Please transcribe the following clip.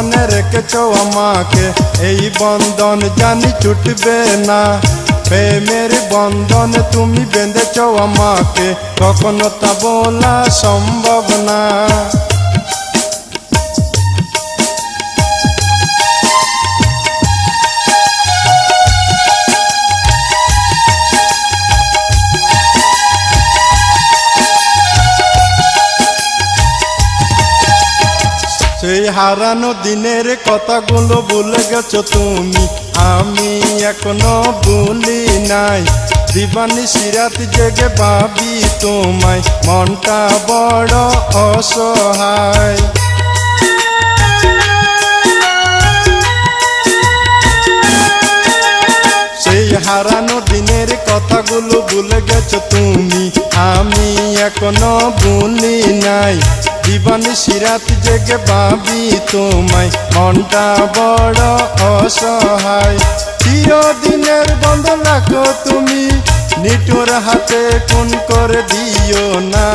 বন্ধনে রেখেছ আমাকে, এই বন্ধন জানি ছুটবে না। প্রেমের বন্ধন তুমি বেঁধেছ আমাকে, কখনো তা বলা সম্ভব না। সেই হারানো দিনের কথাগুলো ভুলে গেছো তুমি। আমি এখনও ভুলি নাই। দিবানি সিরাত জেগে ভাবি তোমায়। মনটা বড় অসহায়। সেই হারানো দিনের কথাগুলো ভুলে গেছো তুমি। আমি এখনও ভুলি নাই। দিবানি সিরাত জেগে বাবি তোমায়। মনটা বড় অসহায়। চিরদিনের বন্ধ রাখো তুমি। নিটোর হাতে কোন করে দিও না।